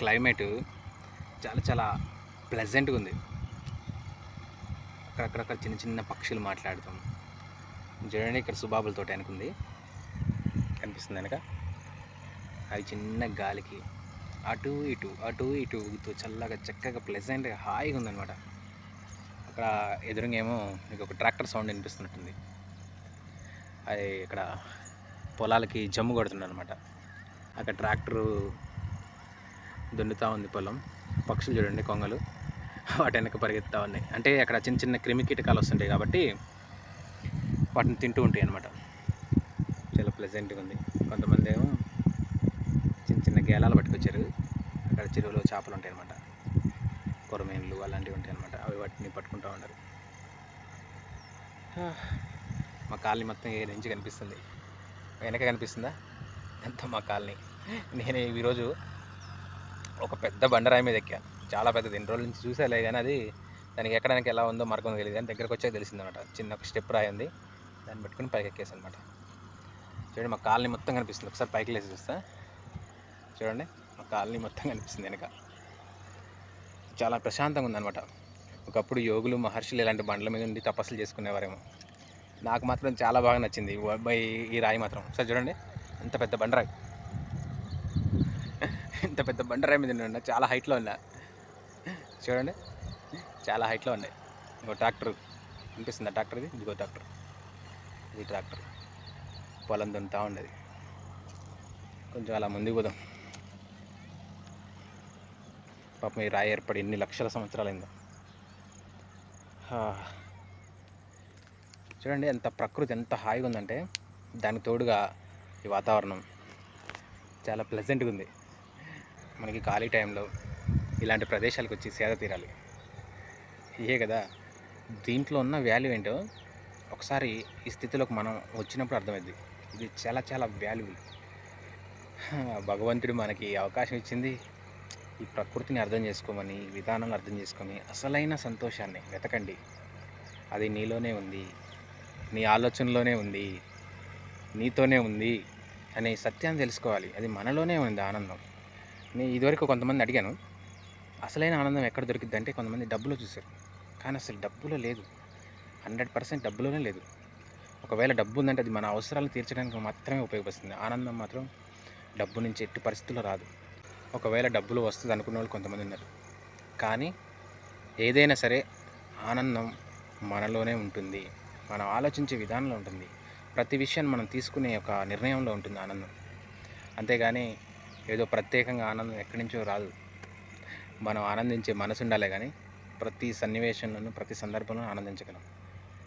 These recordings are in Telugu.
క్లైమేట్ చాలా చాలా ప్లెజెంట్గా ఉంది. అక్కడక్కడక్కడ చిన్న చిన్న పక్షులు మాట్లాడుతాం. చూడండి ఇక్కడ సుబాబులతో అనుకుంది. కనిపిస్తుంది వెనక. అవి చిన్న గాలికి అటు ఇటు అటు ఇటు ఊగుతూ చల్లగా చక్కగా ప్లెజెంట్గా హాయిగా ఉందన్నమాట. అక్కడ ఎదురుగా ఏమో మీకు ఒక ట్రాక్టర్ సౌండ్ వినిపిస్తున్నట్టుంది. అది ఇక్కడ పొలాలకి జమ్ము కొడుతున్నాడు అనమాట అక్కడ ట్రాక్టరు దున్నుతూ ఉంది పొలం. పక్షులు చూడండి కొంగలు. వాటి వెనక పరిగెత్తుతూ ఉన్నాయి. అంటే అక్కడ చిన్న చిన్న క్రిమి కీటకాలు వస్తుంటాయి కాబట్టి వాటిని తింటూ ఉంటాయి అనమాట చాలా ప్లెజెంట్గా ఉంది. కొంతమంది ఏమో చిన్న చిన్న గేలాలు పట్టుకొచ్చారు. అక్కడ చెరువులో చేపలు ఉంటాయి అనమాట కొరమేన్లు అలాంటివి ఉంటాయి అనమాట అవి వాటిని పట్టుకుంటూ ఉంటారు మా కాలనీ మొత్తం ఏ నుంచి కనిపిస్తుంది? వెనక కనిపిస్తుందా? ఎంత మా కాలనీ. నేను ఈరోజు ఒక పెద్ద బండరాయి మీద ఎక్కా చాలా పెద్దది. ఎన్ని రోజుల నుంచి చూసేలే కానీ అది దానికి ఎక్కడానికి ఎలా ఉందో మార్గం తెలియదు కానీ దగ్గరకు వచ్చే తెలిసిందన్నమాట చిన్న ఒక స్టెప్ రాయి ఉంది. దాన్ని పెట్టుకుని పైకి ఎక్కేసి అనమాట చూడండి మా కాలనీ మొత్తం కనిపిస్తుంది. ఒకసారి పైకి లేచి చూస్తా. చూడండి మా కాలనీ మొత్తం కనిపిస్తుంది వెనక. చాలా ప్రశాంతంగా ఉందన్నమాట ఒకప్పుడు యోగులు మహర్షులు ఇలాంటి బండ్ల మీద ఉండి తపస్సులు చేసుకునేవారేమో. నాకు మాత్రం చాలా బాగా నచ్చింది. ఈ ఈ- రాయి మాత్రం. ఒకసారి చూడండి ఎంత పెద్ద బండరాయి. ఇంత పెద్ద బండరాయి మీద ఉన్నా చాలా హైట్లో ఉన్నా. చూడండి చాలా హైట్లో ఉన్నాయి. ఇంకో ట్రాక్టర్ అనిపిస్తుందా ట్రాక్టర్ ఇది? ఇదిగో ట్రాక్టర్ ఇది ట్రాక్టర్ పొలం దున్నుతూ ఉండేది కొంచెం అలా ముందుకు పోదాం. పాపం ఈ రాయి ఏర్పడి ఎన్ని లక్షల సంవత్సరాలైందో. చూడండి ఎంత ప్రకృతి ఎంత హాయిగా ఉందంటే దానికి తోడుగా ఈ వాతావరణం చాలా ప్లెజెంట్గా ఉంది. మనకి ఖాళీ టైంలో ఇలాంటి ప్రదేశాలకు వచ్చి సేద తీరాలి. ఇయే కదా. దీంట్లో ఉన్న వాల్యూ ఏంటో ఒకసారి ఈ స్థితిలోకి మనం వచ్చినప్పుడు అర్థమైంది ఇది చాలా చాలా వాల్యుబుల్ భగవంతుడు మనకి అవకాశం ఇచ్చింది. ఈ ప్రకృతిని అర్థం చేసుకోమని విధానం అర్థం చేసుకొని అసలైన సంతోషాన్ని వెతకండి. అది నీలోనే ఉంది. నీ ఆలోచనలోనే ఉంది. నీతోనే ఉంది అనే సత్యాన్ని తెలుసుకోవాలి. అది మనలోనే ఉంది ఆనందం. నేను ఇదివరకు కొంతమంది అడిగాను అసలైన ఆనందం ఎక్కడ దొరికిద్ది అంటే కొంతమంది డబ్బులో చూశారు. కానీ అసలు డబ్బులో లేదు. హండ్రెడ్ పర్సెంట్ డబ్బులోనే లేదు. ఒకవేళ డబ్బు ఉందంటే అది మన అవసరాలు తీర్చడానికి మాత్రమే ఉపయోగపడుతుంది. ఆనందం మాత్రం డబ్బు నుంచి ఎట్టి పరిస్థితుల్లో రాదు. ఒకవేళ డబ్బులు వస్తుంది అనుకున్న వాళ్ళు కొంతమంది ఉన్నారు. కానీ ఏదైనా సరే ఆనందం మనలోనే ఉంటుంది. మనం ఆలోచించే విధానంలో ఉంటుంది. ప్రతి విషయాన్ని మనం తీసుకునే ఒక నిర్ణయంలో ఉంటుంది ఆనందం. అంతేగాని ఏదో ప్రత్యేకంగా ఆనందం ఎక్కడి నుంచో రాదు. మనం ఆనందించే మనసు ఉండాలే కానీ ప్రతి సన్నివేశంలోనూ ప్రతి సందర్భంలో ఆనందించగలం.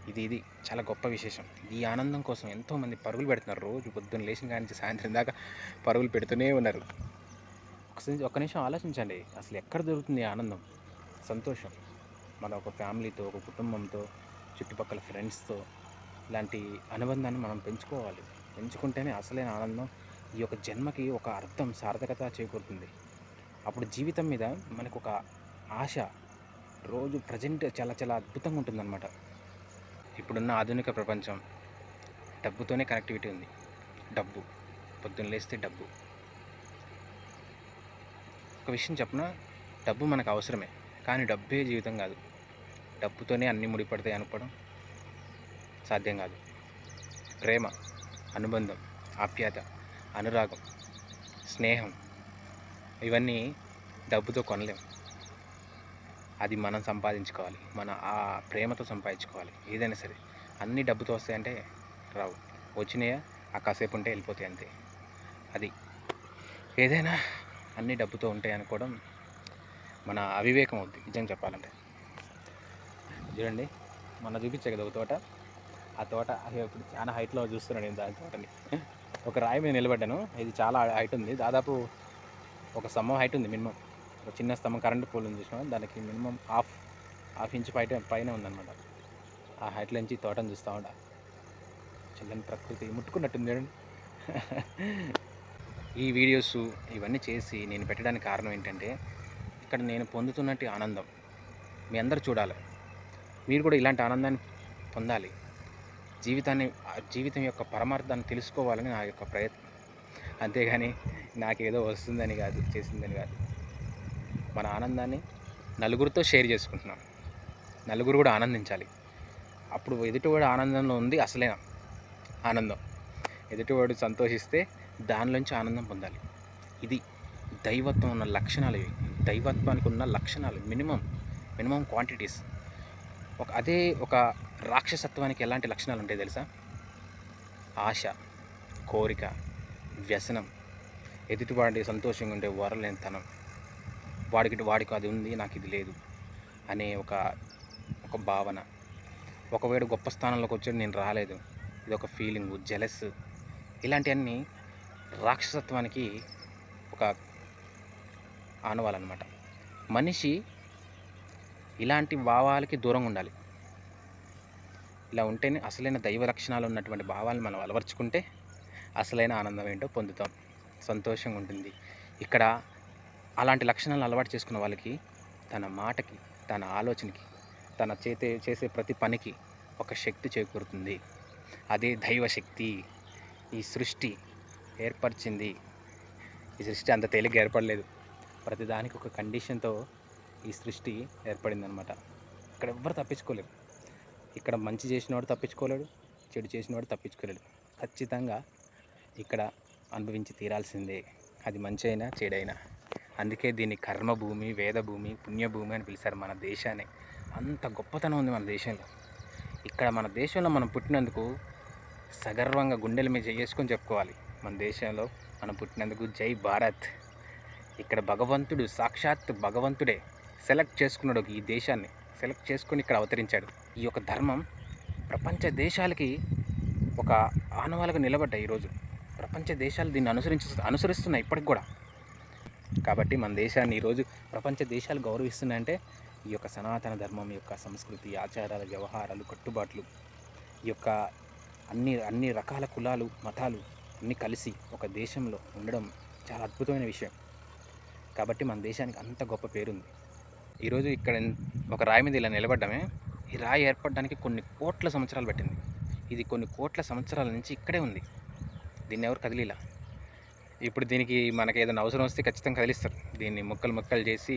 ఇది ఇది చాలా గొప్ప విశేషం. ఈ ఆనందం కోసం ఎంతోమంది పరుగులు పెడుతున్నారు. రోజు పొద్దున్న లేచిన కాడి నుంచి సాయంత్రం దాకా పరుగులు పెడుతూనే ఉన్నారు. ఒకసారి ఒక్క నిమిషం ఆలోచించండి. అసలు ఎక్కడ దొరుకుతుంది ఆనందం? సంతోషం. మన ఒక ఫ్యామిలీతో ఒక కుటుంబంతో చుట్టుపక్కల ఫ్రెండ్స్తో ఇలాంటి అనుబంధాన్ని మనం పెంచుకోవాలి. పెంచుకుంటేనే అసలైన ఆనందం ఈ యొక్క జన్మకి ఒక అర్థం సార్థకత చేకూరుతుంది. అప్పుడు జీవితం మీద మనకు ఒక ఆశ రోజు ప్రజెంట్ చాలా చాలా అద్భుతంగా ఉంటుందన్నమాట. ఇప్పుడున్న ఆధునిక ప్రపంచం డబ్బుతోనే కనెక్టివిటీ ఉంది. డబ్బు పొద్దున్న లేస్తే డబ్బు. ఒక విషయం చెప్పిన? డబ్బు మనకు అవసరమే కానీ డబ్బే జీవితం కాదు. డబ్బుతోనే అన్ని ముడిపడతాయి అనుకోవడం సాధ్యం కాదు. ప్రేమ అనుబంధం ఆప్యాయత. అనురాగం స్నేహం ఇవన్నీ డబ్బుతో కొనలేం అది మనం సంపాదించుకోవాలి మన ఆ ప్రేమతో సంపాదించుకోవాలి ఏదైనా సరే. అన్ని డబ్బుతో వస్తాయంటే రావు. వచ్చినాయా ఆ కాసేపు ఉంటే వెళ్ళిపోతాయి అంతే. అది ఏదైనా అన్ని డబ్బుతో ఉంటాయి అనుకోవడం మన అవివేకం అవుద్ది నిజం చెప్పాలంటే. చూడండి మన చూపించే కదా ఒక తోట. ఆ తోట ఇప్పుడు చాలా హైట్లో చూస్తున్నాను నేను దాని తోటని. ఒక రాయి మీద నిలబడ్డాను. ఇది చాలా హైట్ ఉంది. దాదాపు ఒక స్తంభం హైట్ ఉంది మినిమం ఒక చిన్న స్తంభం కరెంట్ పోల్ ఉంది చూసిన దానికి మినిమం హాఫ్ హాఫ్ ఇంచ్ పైట పైన ఉందన్నమాట. ఆ హైట్లో నుంచి తోటను చూస్తూ ఉంటా చల్లని ప్రకృతి ముట్టుకున్నట్టుంది చూడండి. ఈ వీడియోస్ ఇవన్నీ చేసి నేను పెట్టడానికి కారణం ఏంటంటే ఇక్కడ నేను పొందుతున్నట్టు ఆనందం. మీ అందరు చూడాలి. మీరు కూడా ఇలాంటి ఆనందాన్ని పొందాలి. జీవితాన్ని జీవితం యొక్క పరమార్థాన్ని తెలుసుకోవాలని నా యొక్క ప్రయత్నం. అంతేగాని నాకేదో వస్తుందని కాదు చేసిందని కాదు. మన ఆనందాన్ని నలుగురితో షేర్ చేసుకుంటున్నాం. నలుగురు కూడా ఆనందించాలి. అప్పుడు ఎదుటివాడు ఆనందంలో ఉంది అసలే ఆనందం. ఎదుటివాడు సంతోషిస్తే దానిలోంచి ఆనందం పొందాలి. ఇది దైవత్వం ఉన్న లక్షణాలు ఇవి. దైవత్వానికి ఉన్న లక్షణాలు మినిమం మినిమం క్వాంటిటీస్. ఒక అదే ఒక రాక్షసత్వానికి ఎలాంటి లక్షణాలు ఉంటాయి తెలుసా? ఆశ కోరిక వ్యసనం ఎదుటివాడి సంతోషంగా ఉండే వరలేనితనం. వాడికి వాడికి అది ఉంది నాకు ఇది లేదు అనే ఒక ఒక భావన. ఒకవేళ గొప్ప స్థానంలోకి వచ్చాడు నేను రాలేదు. ఇది ఒక ఫీలింగ్ జెలస్ ఇలాంటివన్నీ రాక్షసత్వానికి ఒక ఆనవాలన్నమాట. మనిషి ఇలాంటి భావాలకి దూరంగా ఉండాలి. ఇలా ఉంటేనే అసలైన దైవ లక్షణాలు ఉన్నటువంటి భావాలను మనం అలవర్చుకుంటే అసలైన ఆనందం ఏంటో పొందుతాం. సంతోషంగా ఉంటుంది. ఇక్కడ అలాంటి లక్షణాలను అలవాటు చేసుకున్న వాళ్ళకి తన మాటకి తన ఆలోచనకి తన చేతే చేసే ప్రతి పనికి ఒక శక్తి చేకూరుతుంది. అదే దైవ శక్తి. ఈ సృష్టి ఏర్పరిచింది. ఈ సృష్టి అంత తేలిగ్గా ఏర్పడలేదు. ప్రతిదానికి ఒక కండిషన్తో ఈ సృష్టి ఏర్పడిందనమాట ఇక్కడ ఎవ్వరు తప్పించుకోలేరు. ఇక్కడ మంచి చేసినవాడు తప్పించుకోలేడు చెడు చేసినవాడు తప్పించుకోలేడు. ఖచ్చితంగా ఇక్కడ అనుభవించి తీరాల్సిందే. అది మంచి అయినా చెడైనా అందుకే దీన్ని కర్మభూమి వేదభూమి పుణ్యభూమి అని పిలిచారు మన దేశాన్ని. అంత గొప్పతనం ఉంది మన దేశంలో. ఇక్కడ మన దేశంలో మనం పుట్టినందుకు సగర్వంగా గుండెల మీద చేసుకొని చెప్పుకోవాలి. మన దేశంలో మనం పుట్టినందుకు జై భారత్. ఇక్కడ భగవంతుడు సాక్షాత్ భగవంతుడే. సెలెక్ట్ చేసుకున్నాడు ఈ దేశాన్ని. సెలెక్ట్ చేసుకుని ఇక్కడ అవతరించాడు. ఈ యొక్క ధర్మం ప్రపంచ దేశాలకి ఒక ఆనవాలుగా నిలబడ్డాయి ఈరోజు ప్రపంచ దేశాలు దీన్ని అనుసరించి అనుసరిస్తున్నాయి ఇప్పటికి కూడా. కాబట్టి మన దేశాన్ని ఈరోజు ప్రపంచ దేశాలు గౌరవిస్తున్నాయంటే ఈ యొక్క సనాతన ధర్మం యొక్క సంస్కృతి ఆచారాలు వ్యవహారాలు కట్టుబాట్లు ఈ యొక్క అన్ని అన్ని రకాల కులాలు మతాలు అన్నీ కలిసి ఒక దేశంలో ఉండడం చాలా అద్భుతమైన విషయం. కాబట్టి మన దేశానికి అంత గొప్ప పేరుంది. ఈరోజు ఇక్కడ ఒక రాయి మీద ఇలా నిలబడ్డమే. ఈ రాయి ఏర్పడడానికి కొన్ని కోట్ల సంవత్సరాలు పట్టింది. ఇది కొన్ని కోట్ల సంవత్సరాల నుంచి ఇక్కడే ఉంది. దీన్ని ఎవరు కదిలిలా? ఇప్పుడు దీనికి మనకి ఏదైనా అవసరం వస్తే ఖచ్చితంగా కదిలిస్తారు. దీన్ని ముక్కలు ముక్కలు చేసి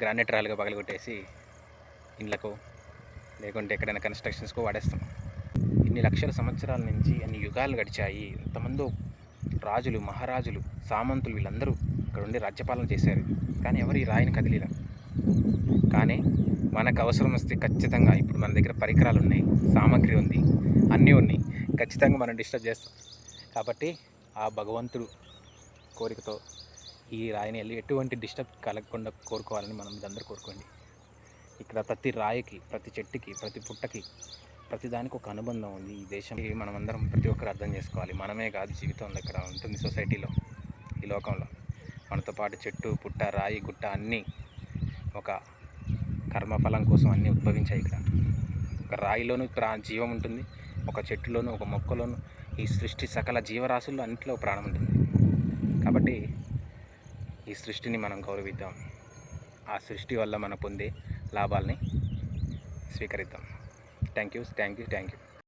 గ్రానైట్ రాళ్ళుగా పగలగొట్టేసి ఇండ్లకు లేకుంటే ఎక్కడైనా కన్స్ట్రక్షన్స్కో వాడేస్తాం. ఇన్ని లక్షల సంవత్సరాల నుంచి అన్ని యుగాలు గడిచాయి. ఇంతమందో రాజులు మహారాజులు సామంతులు వీళ్ళందరూ ఇక్కడ ఉండి రాజ్యపాలన చేశారు. కానీ ఎవరు ఈ రాయిని కదిలిరా కానీ మనకు అవసరం వస్తే ఖచ్చితంగా ఇప్పుడు మన దగ్గర పరికరాలు ఉన్నాయి సామాగ్రి ఉంది అన్నీ ఉన్నాయి. ఖచ్చితంగా మనం డిస్టర్బ్ చేస్తాం. కాబట్టి ఆ భగవంతుడు కోరికతో ఈ రాయిని వెళ్ళి ఎటువంటి డిస్టర్బ్ కలగకుండా కోరుకోవాలని మనం అందరూ కోరుకోండి. ఇక్కడ ప్రతి రాయికి ప్రతి చెట్టుకి ప్రతి పుట్టకి ప్రతి దానికి ఒక అనుబంధం ఉంది. ఈ దేశం మనం అందరం ప్రతి ఒక్కరు అర్థం చేసుకోవాలి. మనమే కాదు జీవితంలో ఇక్కడ ఉంటుంది సొసైటీలో ఈ లోకంలో. మనతో పాటు చెట్టు పుట్ట రాయి గుట్ట అన్నీ ఒక కర్మఫలం కోసం అన్నీ ఉద్భవించాయి ఇక్కడ. ఒక రాయిలోనూ ప్రాణ జీవం ఉంటుంది ఒక చెట్టులోను ఒక మొక్కలోను ఈ సృష్టి సకల జీవరాశుల్లో అన్నింటిలో ప్రాణం ఉంటుంది. కాబట్టి ఈ సృష్టిని మనం గౌరవిద్దాం. ఆ సృష్టి వల్ల మనం పొందే లాభాలని స్వీకరిద్దాం. Thank you thank you thank you